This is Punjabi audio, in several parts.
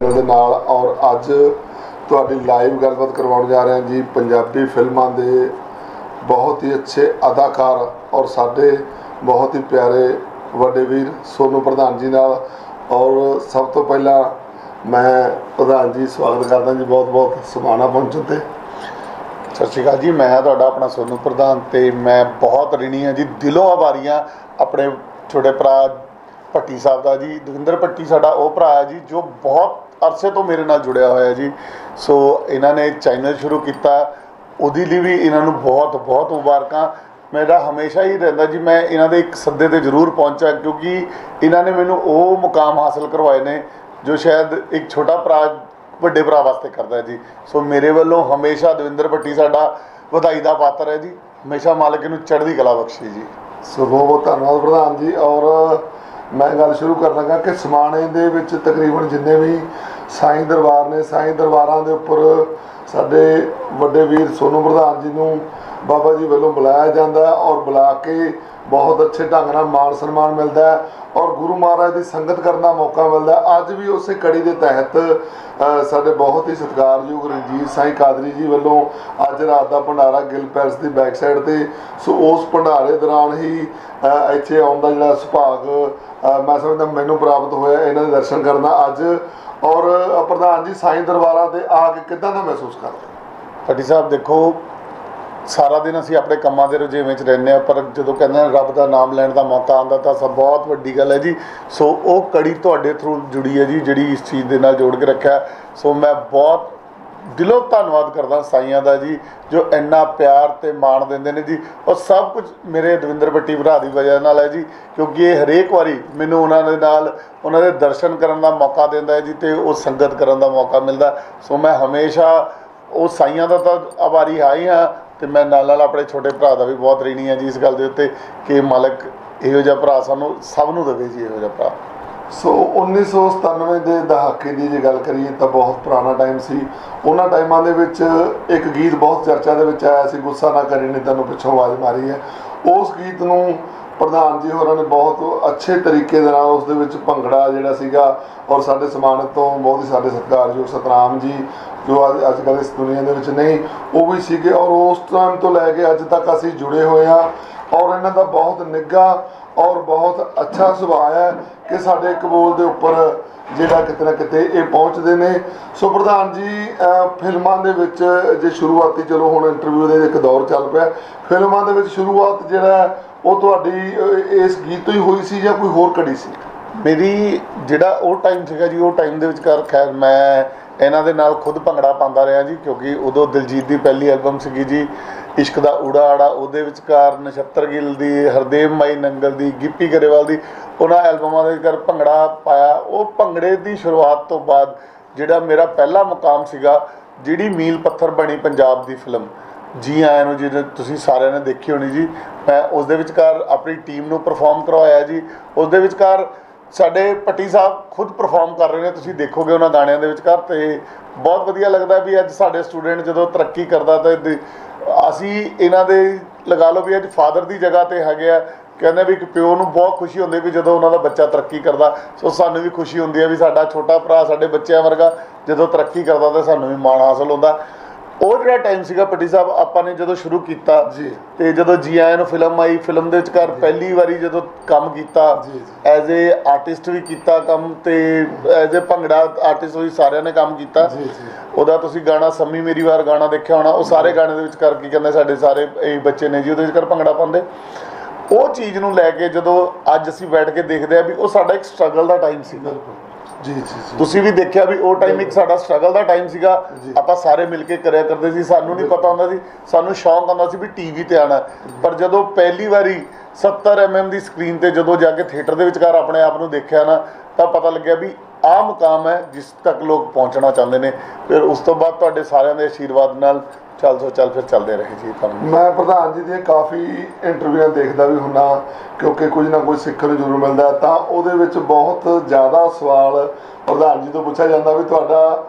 ਦੇ ਨਾਲ ਔਰ ਅੱਜ ਤੁਹਾਡੀ ਲਾਈਵ ਗੱਲਬਾਤ ਕਰਵਾਉਣ ਜਾ ਰਹੇ ਹਾਂ ਜੀ ਪੰਜਾਬੀ ਫਿਲਮਾਂ ਦੇ ਬਹੁਤ ਹੀ ਅੱਛੇ ਅਦਾਕਾਰ ਔਰ ਸਾਡੇ ਬਹੁਤ ਹੀ ਪਿਆਰੇ ਵੱਡੇ ਵੀਰ ਸੋਨੂ ਪ੍ਰਧਾਨ ਜੀ ਨਾਲ। ਔਰ ਸਭ ਤੋਂ ਪਹਿਲਾਂ ਮੈਂ ਪ੍ਰਧਾਨ ਜੀ ਸਵਾਗਤ ਕਰਦਾ ਜੀ ਬਹੁਤ ਬਹੁਤ ਸਮਾਣਾ ਪਹੁੰਚਣ ਤੇ। ਸਤਿ ਸ਼੍ਰੀ ਅਕਾਲ ਜੀ, ਮੈਂ ਤੁਹਾਡਾ ਆਪਣਾ ਸੋਨੂ ਪ੍ਰਧਾਨ ਤੇ ਮੈਂ ਬਹੁਤ ਰਿਣੀ ਹਾਂ ਜੀ, ਦਿਲੋਂ ਆਭਾਰੀ ਹਾਂ ਆਪਣੇ ਛੋਟੇ ਭਰਾ ਭੱਟੀ ਸਾਹਿਬ ਦਾ ਜੀ, ਦਵਿੰਦਰ ਭੱਟੀ ਸਾਡਾ ਉਹ ਭਰਾ ਹੈ ਜੀ ਜੋ ਬਹੁਤ ਅਰਸੇ ਤੋਂ ਮੇਰੇ ਨਾਲ ਜੁੜਿਆ ਹੋਇਆ ਜੀ। ਸੋ ਇਹਨਾਂ ਨੇ ਚੈਨਲ ਸ਼ੁਰੂ ਕੀਤਾ। ਉਹਦੀ ਲਈ ਵੀ ਇਹਨਾਂ ਨੂੰ ਬਹੁਤ ਬਹੁਤ ਮੁਬਾਰਕਾਂ। ਮੇਰਾ ਹਮੇਸ਼ਾ ਹੀ ਰਹਿੰਦਾ ਜੀ, ਮੈਂ ਇਹਨਾਂ ਦੇ ਇੱਕ ਸੱਦੇ ਤੇ ਜ਼ਰੂਰ ਪਹੁੰਚਾਂ, ਕਿਉਂਕਿ ਇਹਨਾਂ ਨੇ ਮੈਨੂੰ ਉਹ ਮੁਕਾਮ ਹਾਸਲ ਕਰਵਾਏ ਨੇ, ਜੋ ਸ਼ਾਇਦ ਇੱਕ ਛੋਟਾ ਭਰਾ, ਵੱਡੇ ਭਰਾ ਵਾਸਤੇ ਕਰਦਾ ਜੀ। ਸੋ ਮੇਰੇ ਵੱਲੋਂ ਹਮੇਸ਼ਾ ਦਵਿੰਦਰ ਭੱਟੀ ਸਾਡਾ ਵਧਾਈ ਦਾ ਪਾਤਰ ਹੈ ਜੀ। ਹਮੇਸ਼ਾ ਮਾਲਕ ਨੂੰ ਚੜ੍ਹਦੀ ਕਲਾ ਬਖਸ਼ੇ ਜੀ। ਸੋ ਬਹੁਤ ਬਹੁਤ ਧੰਨਵਾਦ ਪ੍ਰਧਾਨ ਜੀ। ਔਰ ਮੈਂ ਗੱਲ ਸ਼ੁਰੂ ਕਰਨ ਲੱਗਾ ਕਿ ਸਮਾਣੇ ਦੇ ਵਿੱਚ ਤਕਰੀਬਨ ਜਿੰਨੇ ਵੀ ਸਾਈਂ ਦਰਬਾਰ ਨੇ, ਸਾਈਂ ਦਰਬਾਰਾਂ ਦੇ ਉੱਪਰ ਸਾਡੇ ਵੱਡੇ ਵੀਰ ਸੋਨੂ ਪ੍ਰਧਾਨ ਜੀ ਨੂੰ ਬਾਬਾ ਜੀ ਵੱਲੋਂ ਬੁਲਾਇਆ ਜਾਂਦਾ ਹੈ ਔਰ ਬੁਲਾ ਕੇ ਬਹੁਤ ਅੱਛੇ ਢੰਗ ਨਾਲ ਮਾਣ ਸਨਮਾਨ ਮਿਲਦਾ ਹੈ ਔਰ ਗੁਰੂ ਮਹਾਰਾਜ ਦੀ ਸੰਗਤ ਕਰਨ ਦਾ ਮੌਕਾ ਮਿਲਦਾ ਅੱਜ ਵੀ ਉਸੇ ਕੜੀ ਦੇ ਤਹਿਤ ਸਾਡੇ ਬਹੁਤ ਹੀ ਸਤਿਕਾਰਯੋਗ ਰਣਜੀਤ ਸਾਈਂ ਕਾਦਰੀ ਜੀ ਵੱਲੋਂ ਅੱਜ ਰਾਤ ਦਾ ਭੰਡਾਰਾ ਗਿੱਲ ਪੈਲਸ ਦੀ ਬੈਕ ਸਾਈਡ ਤੇ। ਸੋ ਉਸ ਭੰਡਾਰੇ ਦੌਰਾਨ ਹੀ ਇੱਥੇ ਆਉਣ ਦਾ ਜਿਹੜਾ ਸੁਭਾਗ ਮੈਂ ਸਮਝਦਾ ਮੈਨੂੰ ਪ੍ਰਾਪਤ ਹੋਇਆ, ਇਹਨਾਂ ਦੇ ਦਰਸ਼ਨ ਕਰਨ ਅੱਜ। ਔਰ ਪ੍ਰਧਾਨ ਜੀ, ਸਾਈਂ ਦਰਬਾਰਾਂ ਤੇ ਆ ਕੇ ਕਿੱਦਾਂ ਦਾ ਮਹਿਸੂਸ ਕਰਦੇ ਭੱਟੀ ਸਾਹਿਬ, ਦੇਖੋ ਸਾਰਾ ਦਿਨ ਅਸੀਂ ਆਪਣੇ ਕੰਮਾਂ ਦੇ ਰੁਝੇਵੇਂ 'ਚ ਰਹਿੰਦੇ ਆ ਪਰ ਜਦੋਂ ਕਹਿੰਦੇ ਰੱਬ ਦਾ ਨਾਮ ਲੈਣ ਦਾ ਮੌਕਾ ਆਉਂਦਾ ਤਾਂ ਸਭ ਬਹੁਤ ਵੱਡੀ ਗੱਲ ਹੈ ਜੀ। ਸੋ ਉਹ ਕੜੀ ਤੁਹਾਡੇ ਥਰੂ ਜੁੜੀ ਹੈ ਜੀ, ਜਿਹੜੀ ਇਸ ਚੀਜ਼ ਦੇ ਨਾਲ ਜੋੜ ਕੇ ਰੱਖਿਆ ਸੋ ਮੈਂ ਬਹੁਤ ਦਿਲੋਂ ਧੰਨਵਾਦ ਕਰਦਾ ਸਾਈਆਂ ਦਾ ਜੀ, ਜੋ ਇੰਨਾ ਪਿਆਰ ਤੇ ਮਾਣ ਦਿੰਦੇ ਨੇ ਜੀ। ਉਹ ਸਭ ਕੁਝ ਮੇਰੇ ਦਵਿੰਦਰ ਭੱਟੀ ਭਰਾ ਦੀ ਵਜ੍ਹਾ ਨਾਲ ਹੈ ਜੀ, ਕਿਉਂਕਿ ਇਹ ਹਰੇਕ ਵਾਰੀ ਮੈਨੂੰ ਉਹਨਾਂ ਦੇ ਨਾਲ ਉਹਨਾਂ ਦੇ ਦਰਸ਼ਨ ਕਰਨ ਦਾ ਮੌਕਾ ਦਿੰਦਾ ਹੈ ਜੀ ਤੇ ਉਹ ਸੰਗਤ ਕਰਨ ਦਾ ਮੌਕਾ ਮਿਲਦਾ ਸੋ ਮੈਂ ਹਮੇਸ਼ਾ ਉਹ ਸਾਈਆਂ ਦਾ ਤਾਂ ਆਭਾਰੀ ਹਾਂ ਹੀ ਹਾਂ ਤੇ ਮੈਂ ਨਾਲ ਨਾਲ ਆਪਣੇ ਛੋਟੇ ਭਰਾ ਦਾ ਵੀ ਬਹੁਤ ਰੀਣੀ ਹਾਂ ਜੀ, ਇਸ ਗੱਲ ਦੇ ਉੱਤੇ ਕਿ ਮਾਲਕ ਇਹੋ ਜਿਹਾ ਭਰਾ ਸਾਨੂੰ ਸਭ ਨੂੰ ਦੇਵੇ ਜੀ, ਇਹੋ ਜਿਹਾ ਭਰਾ। ਸੋ 1997 ਦੇ ਦਹਾਕੇ ਦੀ ਜੇ ਗੱਲ ਕਰੀਏ ਤਾਂ ਬਹੁਤ ਪੁਰਾਣਾ ਟਾਈਮ ਸੀ। ਉਹਨਾਂ ਟਾਈਮਾਂ ਦੇ ਵਿੱਚ ਇੱਕ ਗੀਤ ਬਹੁਤ ਚਰਚਾ ਦੇ ਵਿੱਚ ਆਇਆ ਸੀ, ਗੁੱਸਾ ਨਾ ਕਰੀ ਨੇ ਤੈਨੂੰ ਪਿੱਛੋਂ ਆਵਾਜ਼ ਮਾਰੀ ਹੈ। ਉਸ ਗੀਤ ਨੂੰ ਪ੍ਰਧਾਨ ਜੀ ਹੋਰਾਂ ਨੇ ਬਹੁਤ ਅੱਛੇ ਤਰੀਕੇ ਦੇ ਨਾਲ ਉਸ ਦੇ ਵਿੱਚ ਭੰਗੜਾ ਜਿਹੜਾ ਸੀਗਾ ਔਰ ਸਾਡੇ ਸਮਾਨਤ ਤੋਂ ਬਹੁਤ ਹੀ ਸਾਡੇ ਸਤਿਕਾਰਯੋਗ ਸਤਨਾਮ ਜੀ ਜੋ ਅੱਜ ਅੱਜ ਕੱਲ੍ਹ ਇਸ ਦੁਨੀਆ ਦੇ ਵਿੱਚ ਨਹੀਂ, ਉਹ ਵੀ ਸੀਗੇ ਔਰ ਉਸ ਟਾਈਮ ਤੋਂ ਲੈ ਕੇ ਅੱਜ ਤੱਕ ਅਸੀਂ ਜੁੜੇ ਹੋਏ ਆ ਔਰ ਇਹਨਾਂ ਦਾ ਬਹੁਤ ਨਿੱਘਾ ਔਰ ਬਹੁਤ ਅੱਛਾ ਸੁਭਾਅ ਹੈ ਕਿ ਸਾਡੇ ਕਬੂਲ ਦੇ ਉੱਪਰ ਜਿਹੜਾ ਕਿਤੇ ਨਾ ਕਿਤੇ ਇਹ ਪਹੁੰਚਦੇ ਨੇ। ਸੋ ਪ੍ਰਧਾਨ ਜੀ ਫਿਲਮਾਂ ਦੇ ਵਿੱਚ ਜੇ ਸ਼ੁਰੂਆਤੀ ਚਲੋ ਹੁਣ ਇੰਟਰਵਿਊ ਦੇ ਇੱਕ ਦੌਰ ਚੱਲ ਪਿਆ, ਫਿਲਮਾਂ ਦੇ ਵਿੱਚ ਸ਼ੁਰੂਆਤ ਜਿਹੜਾ ਉਹ ਤੁਹਾਡੀ ਇਸ ਗੀਤ ਤੋਂ ਹੀ ਹੋਈ ਸੀ ਜਾਂ ਕੋਈ ਹੋਰ ਕੜੀ ਸੀ? ਮੇਰੀ ਜਿਹੜਾ ਉਹ ਟਾਈਮ ਸੀਗਾ ਜੀ, ਉਹ ਟਾਈਮ ਦੇ ਵਿਚਕਾਰ ਖੈਰ ਮੈਂ ਇਹਨਾਂ ਦੇ ਨਾਲ ਖੁਦ ਭੰਗੜਾ ਪਾਉਂਦਾ ਰਿਹਾ ਜੀ, ਕਿਉਂਕਿ ਉਦੋਂ ਦਿਲਜੀਤ ਦੀ ਪਹਿਲੀ ਐਲਬਮ ਸੀਗੀ ਜੀ, ਇਸ਼ਕ ਦਾ ਊੜਾ ਆੜਾ, ਉਹਦੇ ਵਿਚਕਾਰ ਨਛੱਤਰ ਗਿੱਲ ਦੀ, ਹਰਦੇਵ ਮਾਈ ਨੰਗਲ ਦੀ, ਗਿੱਪੀ ਗਰੇਵਾਲ ਦੀ, ਉਹਨਾਂ ਐਲਬਮਾਂ ਦੇ ਵਿਚਕਾਰ ਭੰਗੜਾ ਪਾਇਆ। ਉਹ ਭੰਗੜੇ ਦੀ ਸ਼ੁਰੂਆਤ ਤੋਂ ਬਾਅਦ ਜਿਹੜਾ ਮੇਰਾ ਪਹਿਲਾ ਮੁਕਾਮ ਸੀਗਾ, ਜਿਹੜੀ ਮੀਲ ਪੱਥਰ ਬਣੀ ਪੰਜਾਬ ਦੀ ਫਿਲਮ ਜੀ ਆਇਆਂ ਨੂੰ ਜਿਹਨੇ ਤੁਸੀਂ ਸਾਰਿਆਂ ਨੇ ਦੇਖੀ ਹੋਣੀ ਜੀ, ਮੈਂ ਉਸ ਦੇ ਵਿਚਕਾਰ ਆਪਣੀ ਟੀਮ ਨੂੰ ਪਰਫਾਰਮ ਕਰਵਾਇਆ ਜੀ ਉਸ ਦੇ ਵਿਚਕਾਰ ਸਾਡੇ ਪੱਟੀ ਸਾਹਿਬ ਖੁਦ ਪਰਫਾਰਮ ਕਰ ਰਹੇ ਨੇ, ਤੁਸੀਂ ਦੇਖੋਗੇ ਉਹਨਾਂ ਗਾਣਿਆਂ ਦੇ ਵਿਚਕਾਰ ਤੇ ਬਹੁਤ ਵਧੀਆ ਲੱਗਦਾ ਵੀ ਅੱਜ ਸਾਡੇ ਸਟੂਡੈਂਟ ਜਦੋਂ ਤਰੱਕੀ ਕਰਦਾ ਤਾਂ ਅਸੀਂ ਇਹਨਾਂ ਦੇ ਲਗਾ ਲਓ ਵੀ ਅੱਜ ਫਾਦਰ ਦੀ ਜਗ੍ਹਾ ਤੇ ਹੈਗੇ ਆ, ਕਹਿੰਦੇ ਵੀ ਇੱਕ ਪਿਓ ਨੂੰ ਬਹੁਤ ਖੁਸ਼ੀ ਹੁੰਦੀ ਵੀ ਜਦੋਂ ਉਹਨਾਂ ਦਾ ਬੱਚਾ ਤਰੱਕੀ ਕਰਦਾ, ਸੋ ਸਾਨੂੰ ਵੀ ਖੁਸ਼ੀ ਹੁੰਦੀ ਹੈ ਵੀ ਸਾਡਾ ਛੋਟਾ ਭਰਾ ਸਾਡੇ ਬੱਚਿਆਂ ਵਰਗਾ ਜਦੋਂ ਤਰੱਕੀ ਕਰਦਾ ਤਾਂ ਸਾਨੂੰ ਵੀ ਮਾਣ ਹਾਸਲ ਹੁੰਦਾ। ਉਹ ਜਿਹੜਾ ਟਾਈਮ ਸੀਗਾ ਪੱਟੀ ਸਾਹਿਬ ਆਪਾਂ ਨੇ ਜਦੋਂ ਸ਼ੁਰੂ ਕੀਤਾ ਜੀ। ਤੇ ਜਦੋਂ ਜੀ ਆਇਆਂ ਨੂੰ ਫਿਲਮ ਆਈ ਫਿਲਮ ਦੇ ਵਿਚਕਾਰ ਪਹਿਲੀ ਵਾਰੀ ਜਦੋਂ ਕੰਮ ਕੀਤਾ। ਐਜ਼ ਏ ਆਰਟਿਸਟ ਵੀ ਕੀਤਾ ਕੰਮ ਤੇ ਐਜ਼ ਏ ਭੰਗੜਾ ਆਰਟਿਸਟ ਵੀ ਸਾਰਿਆਂ ਨੇ ਕੰਮ ਕੀਤਾ ਜੀ, ਜੀ। ਉਹਦਾ ਤੁਸੀਂ ਗਾਣਾ ਸੰਮੀ ਮੇਰੀ ਵਾਰ ਗਾਣਾ ਦੇਖਿਆ ਹੋਣਾ ਉਹ ਸਾਰੇ ਗਾਣੇ ਦੇ ਵਿਚਕਾਰ ਕੀ ਕਹਿੰਦੇ ਸਾਡੇ ਸਾਰੇ ਇਹ ਬੱਚੇ ਨੇ ਜੀ ਉਹਦੇ ਵਿਚਕਾਰ ਭੰਗੜਾ ਪਾਉਂਦੇ ਉਹ ਚੀਜ਼ ਨੂੰ ਲੈ ਕੇ ਜਦੋਂ ਅੱਜ ਅਸੀਂ ਬੈਠ ਕੇ ਦੇਖਦੇ ਆ ਵੀ ਉਹ ਸਾਡਾ ਇੱਕ ਸਟਰਗਲ ਦਾ ਟਾਈਮ ਸੀ ਬਿਲਕੁਲ। ਜੀ ਜੀ ਜੀ। ਤੁਸੀਂ ਵੀ ਦੇਖਿਆ ਵੀ ਉਹ ਟਾਈਮ ਇੱਕ ਸਾਡਾ ਸਟਰਗਲ ਦਾ ਟਾਈਮ ਸੀਗਾ। ਆਪਾਂ ਸਾਰੇ ਮਿਲ ਕੇ ਕਰਿਆ ਕਰਦੇ ਸੀ। ਸਾਨੂੰ ਨਹੀਂ ਪਤਾ ਹੁੰਦਾ ਸੀ। ਸਾਨੂੰ ਸ਼ੌਂਕ ਹੁੰਦਾ ਸੀ ਵੀ ਟੀਵੀ ਤੇ ਆਣਾ ਪਰ ਜਦੋਂ ਪਹਿਲੀ ਵਾਰੀ 70 mm ਦੀ ਸਕਰੀਨ ਤੇ ਜਦੋਂ ਜਾ ਕੇ ਥੀਏਟਰ ਦੇ ਵਿਚਕਾਰ ਆਪਣੇ ਆਪ ਨੂੰ ਦੇਖਿਆ ਨਾ ਤਾਂ ਪਤਾ ਲੱਗਿਆ ਵੀ ਆਹ ਮੁਕਾਮ ਹੈ ਜਿਸ ਤੱਕ ਲੋਕ ਪਹੁੰਚਣਾ ਚਾਹੁੰਦੇ ਨੇ। ਫਿਰ ਉਸ ਤੋਂ ਬਾਅਦ ਤੁਹਾਡੇ ਸਾਰਿਆਂ ਦੇ ਆਸ਼ੀਰਵਾਦ ਨਾਲ ਚੱਲ ਸੋ ਚੱਲ ਫਿਰ ਚੱਲਦੇ ਰਹੇ ਜੀ ਤੁਹਾਨੂੰ ਮੈਂ ਪ੍ਰਧਾਨ ਜੀ ਦੀਆਂ ਕਾਫੀ ਇੰਟਰਵਿਊਆਂ ਦੇਖਦਾ ਵੀ ਹੁੰਨਾ, ਕਿਉਂਕਿ ਕੁਝ ਨਾ ਕੁਝ ਸਿੱਖਣ ਨੂੰ ਜ਼ਰੂਰ ਮਿਲਦਾ ਤਾਂ ਉਹਦੇ ਵਿੱਚ ਬਹੁਤ ਜ਼ਿਆਦਾ ਸਵਾਲ ਪ੍ਰਧਾਨ ਜੀ ਤੋਂ ਪੁੱਛਿਆ ਜਾਂਦਾ ਵੀ ਤੁਹਾਡਾ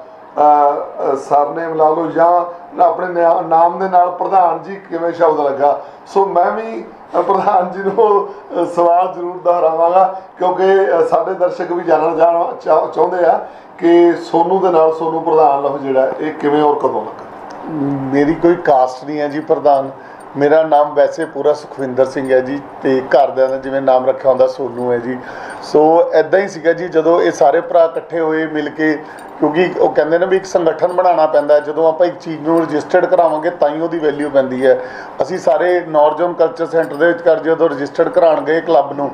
ਸਰਨੇਮ ਲਾ ਲਓ ਜਾਂ ਆਪਣੇ ਨਿਆ- ਨਾਮ ਦੇ ਨਾਲ ਪ੍ਰਧਾਨ ਜੀ ਕਿਵੇਂ ਸ਼ਬਦ ਲੱਗਾ। ਸੋ ਮੈਂ ਵੀ ਪ੍ਰਧਾਨ ਜੀ ਨੂੰ ਸਵਾਲ ਜ਼ਰੂਰ ਦੁਹਰਾਵਾਂਗਾ, ਕਿਉਂਕਿ ਸਾਡੇ ਦਰਸ਼ਕ ਵੀ ਜਾਣਨਾ ਜਾਣ ਚਾ- ਚਾਹੁੰਦੇ ਆ ਕਿ ਸੋਨੂ ਦੇ ਨਾਲ ਸੋਨੂ ਪ੍ਰਧਾਨ ਲਫ਼ਜ਼ ਜਿਹੜਾ, ਇਹ ਕਿਵੇਂ ਔਰ ਕਦੋਂ ਲੱਗਾ? ਮੇਰੀ ਕੋਈ ਕਾਸਟ ਨਹੀਂ ਹੈ ਜੀ ਪ੍ਰਧਾਨ। ਮੇਰਾ ਨਾਮ ਵੈਸੇ ਪੂਰਾ ਸੁਖਵਿੰਦਰ ਸਿੰਘ ਹੈ ਜੀ ਤੇ ਘਰਦਿਆਂ ਨੇ ਜਿਵੇਂ ਨਾਮ ਰੱਖਿਆ ਹੁੰਦਾ ਸੋਨੂ ਹੈ ਜੀ। ਸੋ ਐਦਾਂ ਹੀ ਸੀਗਾ ਜੀ ਜਦੋਂ ਇਹ ਸਾਰੇ ਭਰਾ ਇਕੱਠੇ ਹੋਏ ਮਿਲ ਕੇ ਕਿਉਂਕਿ ਉਹ ਕਹਿੰਦੇ ਨੇ ਵੀ ਇੱਕ ਸੰਗਠਨ ਬਣਾਉਣਾ ਪੈਂਦਾ ਜਦੋਂ ਆਪਾਂ ਇੱਕ ਚੀਜ਼ ਨੂੰ ਰਜਿਸਟਰਡ ਕਰਾਵਾਂਗੇ ਤਾਂ ਹੀ ਉਹਦੀ ਵੈਲਿਊ ਪੈਂਦੀ ਹੈ। ਅਸੀਂ ਸਾਰੇ ਨੌਰਜਨ ਕਲਚਰ ਸੈਂਟਰ ਦੇ ਵਿੱਚ ਕਰ ਜਦੋਂ ਰਜਿਸਟਰਡ ਕਰਾਉਣ ਗਏ ਕਲੱਬ ਨੂੰ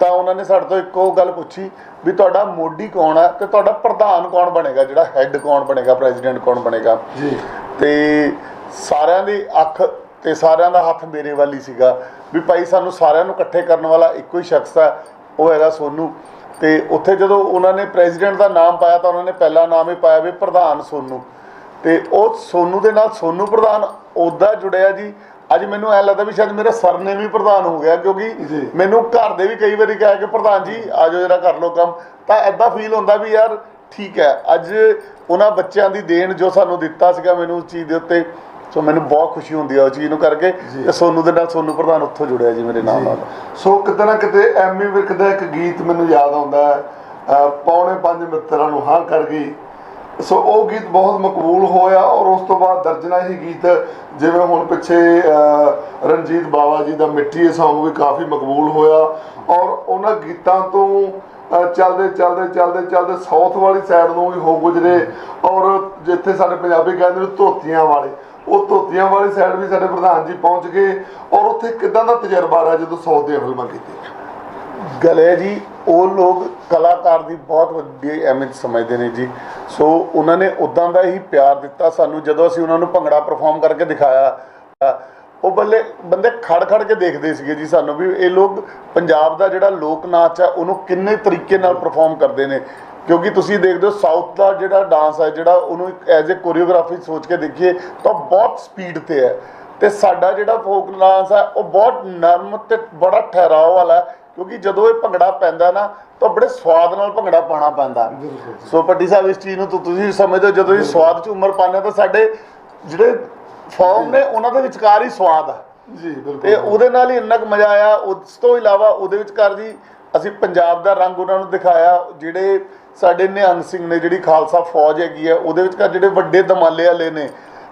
ਤਾਂ ਉਹਨਾਂ ਨੇ ਸਾਡੇ ਤੋਂ ਇੱਕੋ ਗੱਲ ਪੁੱਛੀ ਵੀ ਤੁਹਾਡਾ ਮੋਢੀ ਕੌਣ ਹੈ ਤੇ ਤੁਹਾਡਾ ਪ੍ਰਧਾਨ ਕੌਣ ਬਣੇਗਾ ਜਿਹੜਾ ਹੈੱਡ ਕੌਣ ਬਣੇਗਾ ਪ੍ਰੈਜ਼ੀਡੈਂਟ ਕੌਣ ਬਣੇਗਾ। ਜੀ। ਤੇ ਸਾਰਿਆਂ ਦੀ ਅੱਖ ਤੇ ਸਾਰਿਆਂ ਦਾ ਹੱਥ ਮੇਰੇ ਵੱਲ ਹੀ ਸੀਗਾ ਵੀ ਭਾਈ ਸਾਨੂੰ ਸਾਰਿਆਂ ਨੂੰ ਇਕੱਠੇ ਕਰਨ ਵਾਲਾ ਇੱਕੋ ਹੀ ਸ਼ਖਸ ਹੈ ਉਹ ਹੈਗਾ ਸੋਨੂ। ਤੇ ਉੱਥੇ ਜਦੋਂ ਉਹਨਾਂ ਨੇ ਪ੍ਰੈਜ਼ੀਡੈਂਟ ਦਾ ਨਾਮ ਪਾਇਆ ਤਾਂ ਉਹਨਾਂ ਨੇ ਪਹਿਲਾ ਨਾਮ ਹੀ ਪਾਇਆ ਵੀ ਪ੍ਰਧਾਨ ਸੋਨੂ। ਤੇ ਉਹ ਸੋਨੂ ਦੇ ਨਾਲ ਸੋਨੂ ਪ੍ਰਧਾਨ ਉਹਦਾ ਜੁੜਿਆ ਜੀ ਅੱਜ ਮੈਨੂੰ ਐ ਲੱਗਦਾ ਵੀ ਸ਼ਾਇਦ ਮੇਰੇ ਸਰਨੇ ਵੀ ਪ੍ਰਧਾਨ ਹੋ ਗਿਆ ਕਿਉਂਕਿ। ਮੈਨੂੰ ਘਰ ਦੇ ਵੀ ਕਈ ਵਾਰੀ ਕਿਹਾ ਕਿ ਪ੍ਰਧਾਨ ਜੀ ਆਜੋ ਜਰਾ ਕਰ ਲਓ ਕੰਮ। ਤਾਂ ਐਦਾਂ ਫੀਲ ਹੁੰਦਾ ਵੀ ਯਾਰ ਠੀਕ ਹੈ ਅੱਜ ਉਹਨਾਂ ਬੱਚਿਆਂ ਦੀ ਦੇਣ ਜੋ ਸਾਨੂੰ ਦਿੱਤਾ ਸੀਗਾ ਮੈਨੂੰ ਉਸ ਚੀਜ਼ ਦੇ ਉੱਤੇ ਸੋ ਮੈਨੂੰ ਬਹੁਤ ਖੁਸ਼ੀ ਹੁੰਦੀ ਆ ਉਹ ਚੀਜ਼ ਨੂੰ ਕਰਕੇ। ਤੇ ਸੋਨੂ ਦੇ ਨਾਲ ਸੋਨੂ ਪ੍ਰਧਾਨ ਉੱਥੋਂ ਜੁੜਿਆ ਜੀ ਮੇਰੇ ਨਾਲ ਨਾਲ। ਸੋ ਕਿਤੇ ਨਾ ਕਿਤੇ ਐਮੀ ਵਿਰਕ ਦਾ ਇੱਕ ਗੀਤ ਮੈਨੂੰ ਯਾਦ ਆਉਂਦਾ ਪੌਣੇ ਪੰਜ ਮਿੱਤਰਾਂ ਨੂੰ ਹਾਂ ਕਰ ਗਈ। ਸੋ ਉਹ ਗੀਤ ਬਹੁਤ ਮਕਬੂਲ ਹੋਇਆ ਔਰ ਉਸ ਤੋਂ ਬਾਅਦ ਦਰਜਨਾ ਹੀ ਗੀਤ ਜਿਵੇਂ ਹੁਣ ਪਿੱਛੇ ਰਣਜੀਤ ਬਾਵਾ ਜੀ ਦਾ ਮਿੱਟੀ ਇਹ Song ਵੀ ਕਾਫੀ ਮਕਬੂਲ ਹੋਇਆ ਔਰ ਉਹਨਾਂ ਗੀਤਾਂ ਤੋਂ ਚੱਲਦੇ ਚੱਲਦੇ ਚੱਲਦੇ ਚੱਲਦੇ ਸਾਊਥ ਵਾਲੀ ਸਾਈਡ ਨੂੰ ਵੀ ਹੋ ਗੁਜਰੇ ਔਰ ਜਿੱਥੇ ਸਾਡੇ ਪੰਜਾਬੀ ਕਹਿੰਦੇ ਨੇ ਧੋਤੀਆਂ ਵਾਲੇ ਉਹ ਧੋਤੀਆਂ ਵਾਲੀ ਸਾਈਡ ਵੀ ਸਾਡੇ ਪ੍ਰਧਾਨ ਜੀ ਪਹੁੰਚ ਗਏ ਔਰ ਉੱਥੇ ਕਿਦਾਂ ਦਾ ਤਜਰਬਾ ਰਿਹਾ ਜਦੋਂ ਸਾਊਥ ਫਿਲਮਾਂ ਕੀਤੀਆਂ? ਗਲੇ ਜੀ, ਉਹ ਲੋਕ ਕਲਾਕਾਰ ਦੀ ਬਹੁਤ ਵੱਡੀ ਅਹਿਮੀਅਤ ਸਮਝਦੇ ਨੇ ਜੀ। ਸੋ ਉਹਨਾਂ ਨੇ ਉਦਾਂ ਦਾ ਹੀ ਪਿਆਰ ਦਿੱਤਾ ਸਾਨੂੰ ਜਦੋਂ ਅਸੀਂ ਉਹਨਾਂ ਨੂੰ ਭੰਗੜਾ ਪਰਫਾਰਮ ਕਰਕੇ ਦਿਖਾਇਆ। ਉਹ ਬੱਲੇ, ਬੰਦੇ ਖੜ ਖੜ ਕੇ ਦੇਖਦੇ ਸੀਗੇ ਜੀ ਸਾਨੂੰ ਵੀ ਇਹ ਲੋਕ ਪੰਜਾਬ ਦਾ ਜਿਹੜਾ ਲੋਕ ਨਾਚ ਹੈ ਉਹਨੂੰ ਕਿੰਨੇ ਤਰੀਕੇ ਨਾਲ ਪਰਫਾਰਮ ਕਰਦੇ ਨੇ। ਕਿਉਂਕਿ ਤੁਸੀਂ ਦੇਖਦੇ ਹੋ ਸਾਊਥ ਦਾ ਜਿਹੜਾ ਡਾਂਸ ਹੈ ਜਿਹੜਾ ਉਹਨੂੰ ਇੱਕ ਐਜ਼ ਅ ਕੋਰੀਓਗ੍ਰਾਫੀ ਸੋਚ ਕੇ ਦੇਖੀਏ ਤਾਂ ਬਹੁਤ ਸਪੀਡ ਤੇ ਹੈ। ਤੇ ਸਾਡਾ ਜਿਹੜਾ ਫੋਕ ਡਾਂਸ ਹੈ ਉਹ ਬਹੁਤ ਨਰਮ ਤੇ ਬੜਾ ਠਹਿਰਾਓ ਵਾਲਾ ਕਿਉਂਕਿ ਜਦੋਂ ਇਹ ਭੰਗੜਾ ਪੈਂਦਾ ਨਾ ਤਾਂ ਬੜੇ ਸਵਾਦ ਨਾਲ ਭੰਗੜਾ ਪਾਣਾ ਪੈਂਦਾ। ਸੋ ਪੱਟੀ ਸਾਹਿਬ ਇਸ ਚੀਜ਼ ਨੂੰ ਤਾਂ ਤੁਸੀਂ ਸਮਝਦੇ ਹੋ ਜਦੋਂ ਇਹ ਸਵਾਦ ਚ ਉਮਰ ਪਾਉਂਦੇ ਹੋ ਤਾਂ ਸਾਡੇ ਜਿਹੜੇ ਫਾਰਮ ਨੇ ਉਹਨਾਂ ਦੇ ਵਿਚਕਾਰ ਹੀ ਸਵਾਦ ਆ। ਜੀ ਤੇ ਬਿਲਕੁਲ ਉਹਦੇ ਨਾਲ ਹੀ ਇੰਨਾ ਕੁ ਮਜ਼ਾ ਆਇਆ ਉਸ ਤੋਂ ਇਲਾਵਾ ਉਹਦੇ ਵਿਚਕਾਰ ਜੀ ਅਸੀਂ ਪੰਜਾਬ ਦਾ ਰੰਗ ਉਹਨਾਂ ਨੂੰ ਦਿਖਾਇਆ, ਜਿਹੜੇ ਸਾਡੇ ਨਿਹੰਗ ਸਿੰਘ ਨੇ, ਜਿਹੜੀ ਖਾਲਸਾ ਫੌਜ ਹੈਗੀ ਹੈ ਉਹਦੇ ਵਿੱਚ ਵਿਚਕਾਰ ਜਿਹੜੇ ਵੱਡੇ ਦਮਾਲੇ ਵਾਲੇ ਨੇ,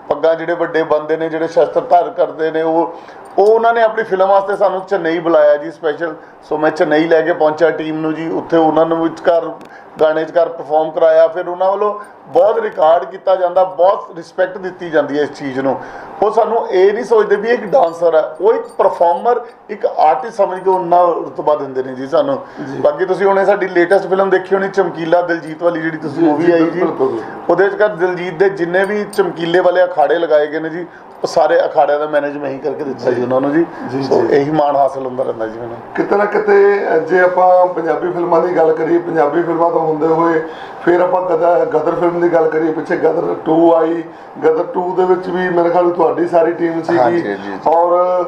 ਪੱਗਾਂ ਜਿਹੜੇ ਵੱਡੇ ਬੰਦੇ ਨੇ, ਜਿਹੜੇ ਸ਼ਸਤਰ ਧਾਰ ਕਰਦੇ ਨੇ, ਉਹ ਉਹ ਉਹਨਾਂ ਨੇ ਆਪਣੀ ਫਿਲਮ ਵਾਸਤੇ ਸਾਨੂੰ ਚੇਨਈ ਬੁਲਾਇਆ ਜੀ ਸਪੈਸ਼ਲ ਸੋ ਮੈਂ ਚੇਨਈ ਲੈ ਕੇ ਪਹੁੰਚਿਆ ਟੀਮ ਨੂੰ ਜੀ, ਉੱਥੇ ਉਹਨਾਂ ਨੂੰ ਵਿਚਕਾਰ ਗਾਣੇ 'ਚ ਕਰ ਪਰਫਾਰਮ ਕਰਾਇਆ ਫਿਰ ਉਹਨਾਂ ਵੱਲੋਂ ਬਹੁਤ ਰਿਕਾਰਡ ਕੀਤਾ ਜਾਂਦਾ ਬਹੁਤ ਰਿਸਪੈਕਟ ਦਿੱਤੀ ਜਾਂਦੀ ਹੈ ਇਸ ਚੀਜ਼ ਨੂੰ। ਉਹ ਸਾਨੂੰ ਇਹ ਨਹੀਂ ਸੋਚਦੇ ਵੀ ਇੱਕ ਡਾਂਸਰ ਹੈ ਉਹ ਇੱਕ ਪਰਫਾਰਮਰ ਇੱਕ ਆਰਟਿਸਟ ਸਮਝ ਕੇ ਉਹਨਾਂ ਰੁਤਬਾ ਦਿੰਦੇ ਨੇ ਜੀ ਸਾਨੂੰ। ਬਾਕੀ ਤੁਸੀਂ ਹੁਣੇ ਸਾਡੀ ਲੇਟੈਸਟ ਫਿਲਮ ਦੇਖੀ ਹੋਣੀ ਚਮਕੀਲਾ ਦਿਲਜੀਤ ਵਾਲੀ ਜਿਹੜੀ ਤੁਸੀਂ ਮੂਵੀ ਆਈ ਜੀ। ਉਹਦੇ ਵਿੱਚ ਕਰ ਦਿਲਜੀਤ ਦੇ ਜਿੰਨੇ ਵੀ ਚਮਕੀਲੇ ਵਾਲੇ ਅਖਾੜੇ ਲਗਾਏ ਗਏ ਨੇ ਜੀ ਉਹ ਸਾਰੇ ਅਖਾੜਿਆਂ ਦਾ ਮੈਨੇਜ ਮੈਂ ਹੀ ਕਰਕੇ ਦਿੱਤਾ ਜੀ ਉਹਨਾਂ ਨੂੰ ਜੀ। ਸੋ। ਇਹੀ ਮਾਣ ਹਾਸਲ ਹੁੰਦਾ ਰਹਿੰਦਾ ਜੀ ਮੈਨੂੰ। ਕਿਤੇ ਨਾ ਕਿਤੇ ਜੇ ਆਪਾਂ ਪੰਜਾਬੀ ਫਿਲਮਾਂ ਦੀ ਗੱਲ ਕਰੀਏ ਪੰਜਾਬੀ ਫਿਲਮਾਂ ਤੋਂ ਹੁੰਦੇ ਹੋਏ ਫਿਰ ਆਪਾਂ ਗਦਰ ਗਦਰ ਫਿਲਮ ਦੀ ਗੱਲ ਕਰੀਏ ਪਿੱਛੇ ਗਦਰ 2 ਆਈ ਗਦਰ 2 ਦੇ ਵਿੱਚ ਵੀ ਮੇਰੇ ਖਿਆਲ ਤੁਹਾਡੀ ਸਾਰੀ ਟੀਮ ਸੀਗੀ। ਔਰ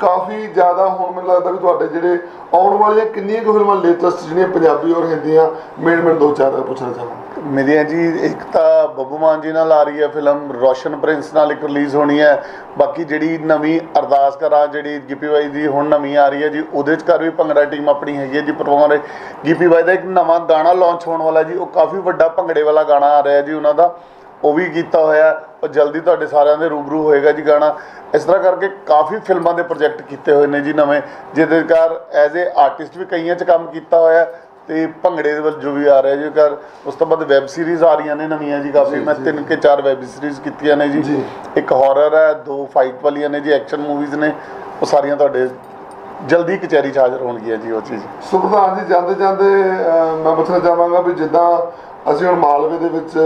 ਕਾਫੀ ਜ਼ਿਆਦਾ ਹੁਣ ਮੈਨੂੰ ਲੱਗਦਾ ਵੀ ਤੁਹਾਡੇ ਜਿਹੜੇ ਆਉਣ ਵਾਲੀਆਂ ਕਿੰਨੀਆਂ ਕੁ ਫਿਲਮਾਂ ਲੇਟੈਸਟ ਜਿਹੜੀਆਂ ਪੰਜਾਬੀ ਔਰ ਹਿੰਦੀਆਂ ਮੇਨ ਮੇਨ ਦੋ ਚਾਰ ਪੁੱਛਣਾ ਚਾਹਾਂਗਾ ਮੇਰੀਆਂ ਜੀ, ਇੱਕ ਤਾਂ ਬੱਬੂ ਮਾਨ ਜੀ ਨਾਲ ਆ ਰਹੀ ਹੈ ਫਿਲਮ, ਰੋਸ਼ਨ ਪ੍ਰਿੰਸ ਨਾਲ ਇੱਕ ਰਿਲੀਜ਼ ਹੋਣੀ ਹੈ। ਬਾਕੀ ਜਿਹੜੀ ਨਵੀਂ ਅਰਦਾਸ ਕਰਾਂ, ਜਿਹੜੀ ਗਿੱਪੀ ਬਾਈ ਦੀ ਹੁਣ ਨਵੀਂ ਆ ਰਹੀ ਹੈ ਜੀ, ਉਹਦੇ ਚ ਕਰ ਵੀ ਭੰਗੜਾ ਟੀਮ ਆਪਣੀ ਹੈਗੀ ਹੈ ਜੀ ਪਰਫਾਰਮਰ ਗਿੱਪੀ ਬਾਈ ਦਾ ਇੱਕ ਨਵਾਂ ਗਾਣਾ ਲਾਂਚ ਹੋਣ ਵਾਲਾ ਜੀ, ਉਹ ਕਾਫੀ ਵੱਡਾ ਭੰਗੜੇ ਵਾਲਾ ਗਾਣਾ ਆ ਰਿਹਾ ਜੀ ਉਹਨਾਂ ਦਾ। ਉਹ ਵੀ ਕੀਤਾ ਹੋਇਆ ਉਹ ਜਲਦੀ ਤੁਹਾਡੇ ਸਾਰਿਆਂ ਦੇ ਰੂਬਰੂ ਹੋਏਗਾ ਜੀ ਗਾਣਾ। ਇਸ ਤਰ੍ਹਾਂ ਕਰਕੇ ਕਾਫੀ ਫਿਲਮਾਂ ਦੇ ਪ੍ਰੋਜੈਕਟ ਕੀਤੇ ਹੋਏ ਨੇ ਜੀ ਨਵੇਂ ਜਿਹਦੇ ਕਰ ਐਜ਼ ਅ ਆਰਟਿਸਟ ਵੀ ਕਈਆਂ 'ਚ ਕੰਮ ਕੀਤਾ ਹੋਇਆ ਤੇ ਭੰਗੜੇ ਦੇ ਵੱਲ ਜੋ ਵੀ ਆ ਰਿਹਾ ਜੀ ਕਰ ਉਸ ਤੋਂ ਬਾਅਦ ਵੈਬ ਸੀਰੀਜ਼ ਆ ਰਹੀਆਂ ਨੇ ਨਵੀਆਂ ਜੀ ਕਾਫੀ। ਮੈਂ। ਤਿੰਨ ਕੇ ਚਾਰ ਵੈਬ ਸੀਰੀਜ਼ ਕੀਤੀਆਂ ਨੇ ਜੀ। ਇੱਕ ਹਾਰਰ ਹੈ ਦੋ ਫਾਈਟ ਵਾਲੀਆਂ ਨੇ ਜੀ ਐਕਸ਼ਨ ਮੂਵੀਜ਼ ਨੇ। ਉਹ ਸਾਰੀਆਂ ਤੁਹਾਡੇ ਜਲਦੀ ਕਚਹਿਰੀ 'ਚ ਹਾਜ਼ਰ ਹੋਣਗੀਆਂ ਜੀ ਉਹ ਚੀਜ਼। ਸੋ ਪ੍ਰਧਾਨ ਜੀ ਜਾਂਦੇ ਜਾਂਦੇ ਮੈਂ ਪੁੱਛਣਾ ਚਾਹਾਂਗਾ ਵੀ ਜਿੱਦਾਂ ਅਸੀਂ ਹੁਣ ਮਾਲਵੇ ਦੇ ਵਿੱਚ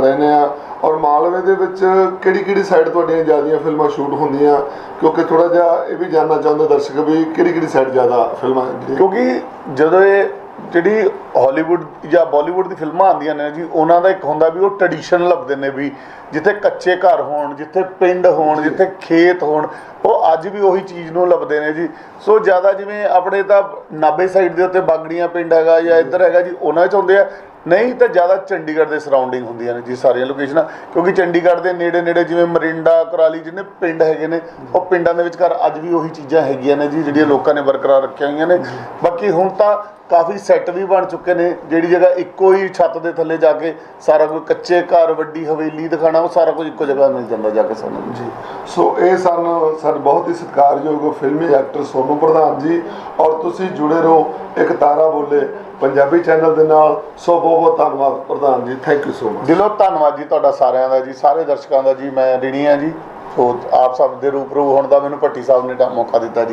ਰਹਿੰਦੇ ਆ ਔਰ ਮਾਲਵੇ ਦੇ ਵਿੱਚ ਕਿਹੜੀ ਕਿਹੜੀ ਸਾਈਡ ਤੁਹਾਡੀਆਂ ਜ਼ਿਆਦੀਆਂ ਫਿਲਮਾਂ ਸ਼ੂਟ ਹੁੰਦੀਆਂ? ਕਿਉਂਕਿ ਥੋੜਾ ਜਿਹਾ ਇਹ ਵੀ ਜਾਨਣਾ ਚਾਹੁੰਦੇ ਦਰਸ਼ਕ ਵੀ ਕਿਹੜੀ ਕਿਹੜੀ ਸਾਈਡ ਜ਼ਿਆਦਾ ਫਿਲਮਾਂ ਕਿਉਂਕਿ ਜਦੋਂ ਇਹ ਜਿਹੜੀ ਹਾਲੀਵੁੱਡ ਜਾਂ ਬਾਲੀਵੁੱਡ ਦੀ ਫਿਲਮਾਂ ਆਉਂਦੀਆਂ ਨੇ ਜੀ ਉਹਨਾਂ ਦਾ ਇੱਕ ਹੁੰਦਾ ਵੀ ਉਹ ਟ੍ਰੈਡੀਸ਼ਨ ਲੱਭਦੇ ਨੇ ਵੀ ਜਿੱਥੇ ਕੱਚੇ ਘਰ ਹੋਣ ਜਿੱਥੇ ਪਿੰਡ ਹੋਣ ਜਿੱਥੇ ਖੇਤ ਹੋਣ ਉਹ ਅੱਜ ਵੀ ਉਹੀ ਚੀਜ਼ ਨੂੰ ਲੱਭਦੇ ਨੇ ਜੀ। ਸੋ ਜ਼ਿਆਦਾ ਜਿਵੇਂ ਆਪਣੇ ਤਾਂ ਨਾਬੇ ਸਾਈਡ ਦੇ ਉੱਤੇ ਬਾਗੜੀਆਂ ਪਿੰਡ ਹੈਗਾ ਜਾਂ। ਇੱਧਰ ਹੈਗਾ ਜੀ ਉਹਨਾਂ 'ਚ ਹੁੰਦੇ ਆ। ਨਹੀਂ ਤਾਂ ਜ਼ਿਆਦਾ ਚੰਡੀਗੜ੍ਹ ਦੇ ਸਰਾਊਂਡਿੰਗ ਹੁੰਦੀਆਂ ਨੇ ਜੀ ਸਾਰੀਆਂ ਲੋਕੇਸ਼ਨਾਂ ਕਿਉਂਕਿ ਚੰਡੀਗੜ੍ਹ ਦੇ ਨੇੜੇ ਨੇੜੇ ਜਿਵੇਂ ਮਰਿੰਡਾ ਕੁਰਾਲੀ ਜਿੰਨੇ ਪਿੰਡ ਹੈਗੇ ਨੇ ਉਹ ਪਿੰਡਾਂ ਦੇ ਵਿਚਕਾਰ ਅੱਜ ਵੀ ਉਹੀ ਚੀਜ਼ਾਂ ਹੈਗੀਆਂ ਨੇ ਜੀ ਜਿਹੜੀਆਂ ਲੋਕਾਂ ਨੇ ਬਰਕਰਾਰ ਰੱਖੀਆਂ ਹੋਈਆਂ ਨੇ। ਬਾਕੀ ਹੁਣ ਤਾਂ ਕਾਫੀ ਸੈੱਟ ਵੀ ਬਣ ਚੁੱਕੇ ਨੇ ਜਿਹੜੀ ਜਗ੍ਹਾ ਇੱਕੋ ਹੀ ਛੱਤ ਦੇ ਥੱਲੇ ਜਾ ਕੇ ਸਾਰਾ ਕੁਝ ਕੱਚੇ ਘਰ ਵੱਡੀ ਹਵੇਲੀ ਦਿਖਾਣਾ ਉਹ ਸਾਰਾ ਕੁਝ ਇੱਕੋ ਜਗ੍ਹਾ ਮਿਲ ਜਾਂਦਾ ਜਾ ਕੇ ਸਾਨੂੰ। ਜੀ ਸੋ ਇਹ ਸਨ ਸਾਡੇ ਬਹੁਤ ਹੀ ਸਤਿਕਾਰਯੋਗ ਫਿਲਮੀ ਐਕਟਰ ਸੋਨੂ ਪ੍ਰਧਾਨ ਜੀ ਔਰ ਤੁਸੀਂ ਜੁੜੇ ਰਹੋ ਇੱਕ ਤਾਰਾ ਬੋਲੇ ਪੰਜਾਬੀ ਚੈਨਲ ਦੇ ਨਾਲ। ਸੋ ਬਹੁਤ ਬਹੁਤ ਧੰਨਵਾਦ ਪ੍ਰਧਾਨ ਜੀ ਥੈਂਕ ਯੂ ਸੋ ਮਚ ਦਿਲੋਂ ਧੰਨਵਾਦ ਜੀ ਤੁਹਾਡਾ ਸਾਰਿਆਂ ਦਾ ਜੀ ਸਾਰੇ ਦਰਸ਼ਕਾਂ ਦਾ ਜੀ ਮੈਂ ਰਿਣੀ ਆ ਜੀ ਸੋ ਆਪ ਸਭ ਦੇ ਰੂਬਰੂ ਹੋਣ ਦਾ ਮੈਨੂੰ ਭੱਟੀ ਸਾਹਿਬ ਨੇ ਮੌਕਾ ਦਿੱਤਾ ਜੀ।